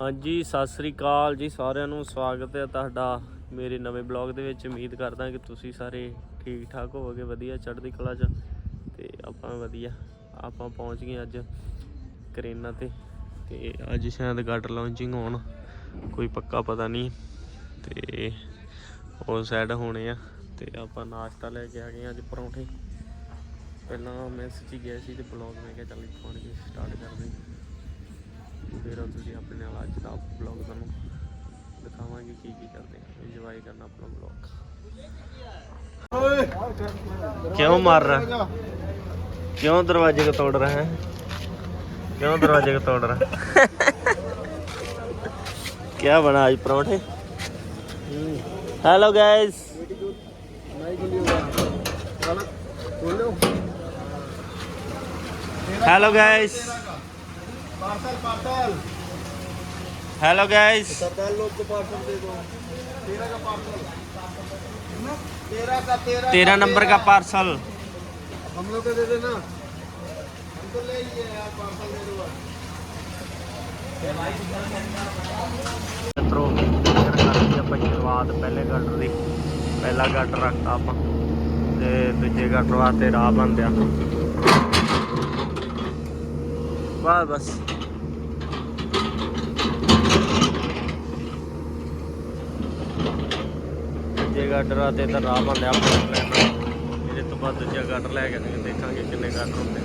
ਹਾਂਜੀ, ਸਤਿ ਸ੍ਰੀ ਅਕਾਲ ਜੀ ਸਾਰਿਆਂ ਨੂੰ। ਸਵਾਗਤ ਹੈ ਤੁਹਾਡਾ ਮੇਰੇ ਨਵੇਂ ਬਲੌਗ ਦੇ ਵਿੱਚ। ਉਮੀਦ ਕਰਦਾ ਕਿ ਤੁਸੀਂ ਸਾਰੇ ਠੀਕ ਠਾਕ ਹੋਵੋਗੇ, ਵਧੀਆ ਚੜ੍ਹਦੀ ਕਲਾ 'ਚ। ਤੇ ਆਪਾਂ ਵਧੀਆ, ਆਪਾਂ ਪਹੁੰਚ ਗਏ ਅੱਜ ਕਰੇਨਾ ਤੇ। ਤੇ ਅੱਜ ਸ਼ਾਇਦ ਗੱਡ ਲਾਂਚਿੰਗ ਹੋਣ, ਕੋਈ ਪੱਕਾ ਪਤਾ ਨਹੀਂ। ਤੇ ਉਹ ਸਾਈਡ ਹੋਣੇ ਆ। ਤੇ ਆਪਾਂ ਨਾਸ਼ਤਾ ਲੈ ਕੇ ਆ ਗਏ ਹਾਂ ਅੱਜ ਪਰੌਂਠੇ। ਪਹਿਲਾਂ ਮੈਂ ਸੱਚੀ ਗਿਆ ਸੀ ਤੇ ਬਲੌਗ ਮੈਂ ਕਿਹਾ ਚੱਲ ਇੱਥੋਂ ਆਣ ਸਟਾਰਟ ਕਰਦੇ। ਹਾਂ ਫਿਰ ਤੁਸੀਂ ਆਪਣੇ ਨਾਲ ਅੱਜ ਦਾ ਬਲੌਗ ਤੁਹਾਨੂੰ ਦਿਖਾਵਾਂਗੇ ਕੀ ਕੀ ਕਰਦੇ ਹਾਂ ਇੰਜੋਏ ਕਰਨਾ ਆਪਣਾ ਬਲੌਗ क्यों मार रहा क्यों दरवाजे को तोड़ रहा है क्यों दरवाजे को तोड़ रहा है क्या बना आज परोठे hello guys hello guys parcel parcel hello guys सरदार लोग को पार्सल दे दो तेरह का पार्सल तेरह का तेरह तेरह नंबर का पार्सल हम लोग को दे देना हमको ले लिए यार पार्सल दे दो ਮਿੱਤਰੋ ਫਿਰ ਕਰਦੀ ਆਪਾਂ ਸ਼ੁਰੂਆਤ ਪਹਿਲੇ ਗਾਟਰ ਦੀ ਪਹਿਲਾ ਗਾਟਰ ਰੱਖਤਾ ਆਪਾਂ ਤੇ ਦੂਜੇ ਗਾਟਰ ਵਾਸਤੇ ਰਾਹ ਬੰਦਿਆ ਬਸ ਬਸ ਦੂਜੇ ਗਾਟਰ ਵਾਸਤੇ ਤਾਂ ਰਾਹ ਬੰਦਿਆ ਆਪਾਂ ਇਹਦੇ ਤੋਂ ਬਾਅਦ ਦੂਜਾ ਗਾਟਰ ਲੈ ਕੇ ਦੇਖਾਂਗੇ ਕਿੰਨੇ ਗਾਟਰ ਹੁੰਦੇ।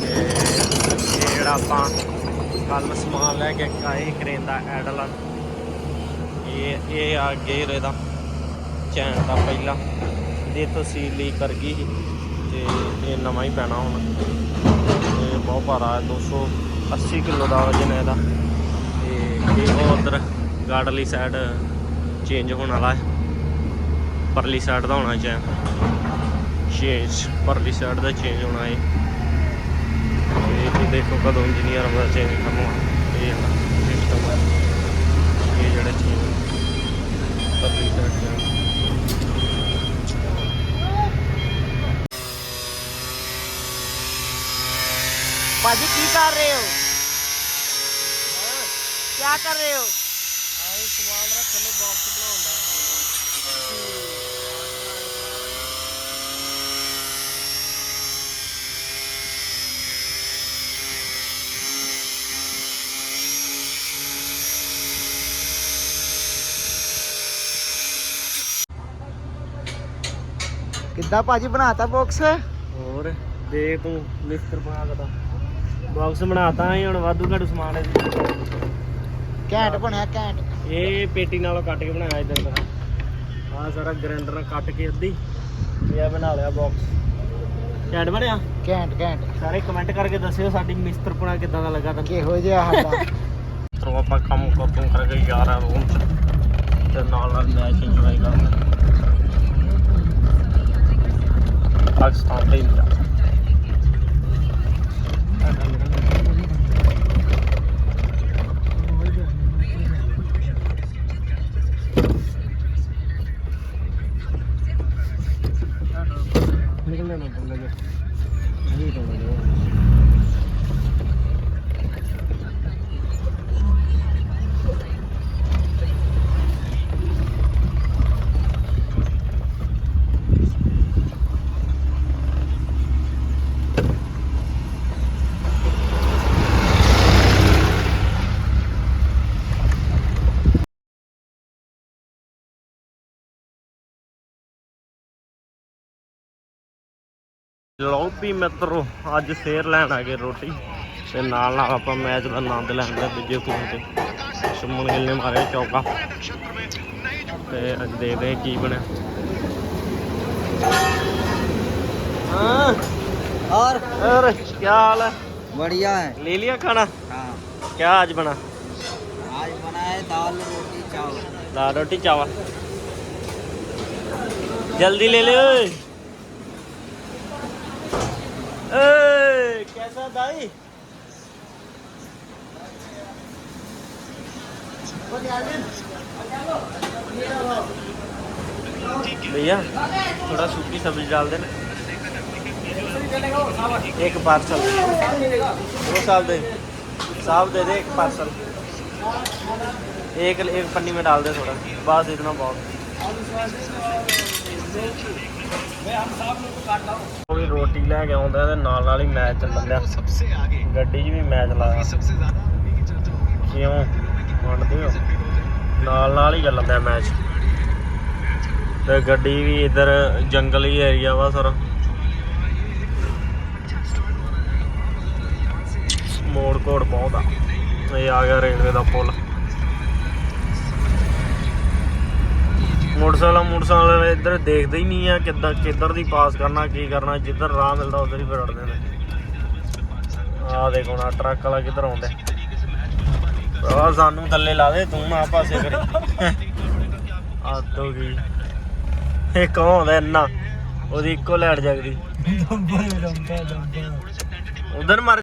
ਤੇ ਇਹ ਜਿਹੜਾ ਆਪਾਂ ਕੱਲ ਸਮਾਨ ਲੈ ਕੇ ਆਏ ਕਰੇਨ ਦਾ ਐਡਲ ਇਹ ਇਹ ਆ ਗੇਅਰ ਇਹਦਾ ਚੈਨ ਦਾ ਪਹਿਲਾ। ਇਹ ਤੋਂ ਸੀਲ ਲੀਕ ਕਰ ਗਈ ਸੀ ਤੇ ਇਹ ਨਵਾਂ ਹੀ ਪੈਣਾ ਹੁਣ। ਇਹ ਬਹੁਤ ਭਾਰਾ ਹੈ 280 ਕਿਲੋ ਦਾ ਵਜਨ ਹੈ ਇਹਦਾ। ਤੇ ਇਹ ਉਹ ਉਧਰ ਵਾਲੀ ਸਾਈਡ ਚੇਂਜ ਹੋਣ ਵਾਲਾ ਹੈ। ਪਰਲੀ ਸਾਈਡ ਦਾ ਹੋਣਾ ਚੈਨ ਚੇਂਜ ਪਰਲੀ ਸਾਈਡ ਦਾ ਚੇਂਜ ਹੋਣਾ ਹੈ ਇਹ ਇਹ ਦੇਖੋ ਕਦੋਂ ਇੰਜੀਨੀਅਰ ਦਾ ਚੇਂਜ ਕਰਨਾ। ਇਹ ਸਿਸਟਮ ਹੈ ਇਹ ਜਿਹੜਾ ਚੇਂਜ ਪਰਲੀ ਸਾਈਡ ਦਾ। ਭਾਜੀ ਕੀ ਕਰ ਰਹੇ ਹੋ? ਕੀ ਕਰ ਰਹੇ ਹੋ? ਆਏ ਸਮਾਨ ਰੱਖਣ ਨੂੰ ਬਾਕਸ ਕਿੱਦਾਂ ਭਾਜੀ ਬਣਾਤਾ ਬਾਕਸ ਹੋਰ ਦੇਖ ਤੂੰ ਮਿਸਤਰ ਬਣਾ ਕਦਾ ਬਾਕਸ ਬਣਾਤਾ ਹੀ ਹੁਣ ਵਾਧੂ ਘੱਟ ਸਮਾਨ ਹੈ ਘੈਂਟ ਬਣਿਆ ਘੈਂਟ। ਇਹ ਪੇਟੀ ਨਾਲੋਂ ਕੱਟ ਕੇ ਬਣਾਇਆ ਇਦਾਂ ਦਾ। ਆਹ ਸਾਰਾ ਗ੍ਰਾਈਂਡਰ ਨਾਲ ਕੱਟ ਕੇ ਅੱਧੀ ਇਹ ਆ ਬਣਾ ਲਿਆ ਬਾਕਸ ਕੈਂਟ ਬਣਿਆ? ਘੈਂਟ ਘੈਂਟ। ਸਾਰੇ ਕਮੈਂਟ ਕਰਕੇ ਦੱਸਿਓ ਸਾਡੀ ਮਿਸਤਰਪੁਣਾ ਕਿਦਾਂ ਦਾ ਲੱਗਾ ਤੁਹਾਨੂੰ ਕਿਹੋ ਜਿਹਾ ਸਾਡਾ ਤਰੋ ਆਪਾਂ ਕੰਮ ਕੋਤੋਂ ਕਰਕੇ ਯਾਰ ਆ ਰੂਮ ਚ ਤੇ ਨਾਲ ਨਾਲ ਮੈਚ ਇੰਜੋਏ ਕਰਦੇ Pakistan değil yani. ਲਓ ਵੀ ਮਿੱਤਰੋ ਅੱਜ ਫੇਰ ਲੈਣ ਆ ਗਏ ਰੋਟੀ ਤੇ ਨਾਲ ਨਾਲ ਆਪਾਂ ਮੈਚ ਦਾ ਆਨੰਦ ਲੈਂਦੇ ਦੂਜੇ ਫੋਨ ਤੇ ਸੁਮਨ ਗਿੱਲ ਨੇ ਮਾਰਿਆ ਚੌਕਾ ਤੇ ਅੱਜ ਦੇਖਦੇ ਹਾਂ ਕੀ ਬਣਿਆ ਹਾਂ और और क्या हाल है बढ़िया है ले लिया खाना हाँ क्या आज बना आज बना है दाल रोटी चावल दाल रोटी चावल जल्दी ले ले ओए ए, कैसा दाई भैया थोड़ा सूखी सब्जी डाल देना एक पार्सल दो साल दे साहब दे दे एक पार्सल एक एक पन्नी में डाल दे थोड़ा बस इतना बहुत ਵੀ ਰੋਟੀ ਲੈ ਕੇ ਆਉਂਦਾ ਤੇ ਨਾਲ ਨਾਲ ਹੀ ਮੈਚ ਚੱਲਣ ਡਿਆ ਗੱਡੀ 'ਚ ਵੀ ਮੈਚ ਲਾਇਆ ਕਿਉਂ? ਮੰਨਦੇ ਹੋ। ਨਾਲ ਨਾਲ ਹੀ ਚੱਲਣ ਡਿਆ ਮੈਚ। ਤੇ ਗੱਡੀ ਵੀ ਇਧਰ ਜੰਗਲੀ ਏਰੀਆ ਵਾ ਸਾਰਾ। ਮੋੜ ਕੋੜ ਬਹੁਤ ਆ। ਇਹ ਆ ਗਿਆ ਰੇਲਵੇ ਦਾ ਪੁਲ। ਮੋਟਰਸਾਈਕਲ ਮੋਟਰਸਾਈਕਲ ਇੱਧਰ ਦੇਖਦੇ ਹੀ ਨਹੀਂ ਆ ਕਿੱਦਾਂ ਕਿੱਧਰ ਦੀ ਪਾਸ ਕਰਨਾ ਕੀ ਕਰਨਾ ਜਿੱਧਰ ਰਾਹ ਮਿਲਦਾ ਉਧਰ ਹੀ ਫਿਰੜਦੇ ਨੇ। ਆਹ ਦੇਖੋ ਨਾ ਟਰੱਕ ਵਾਲਾ ਕਿੱਧਰ ਆਉਂਦਾ। ਭਰਾ ਸਾਨੂੰ ਥੱਲੇ ਲਾ ਦੇ ਤੂੰ ਨਾ ਪਾਸੇ ਕਰੀ। ਹੱਦ ਹੋ ਗਈ। ਇਹ ਕੌਣ ਆਉਂਦਾ ਇੰਨਾ? ਉਹਦੀ ਇੱਕੋ ਲੈਟ ਜਗਦੀ। ਉਧਰ ਮਰ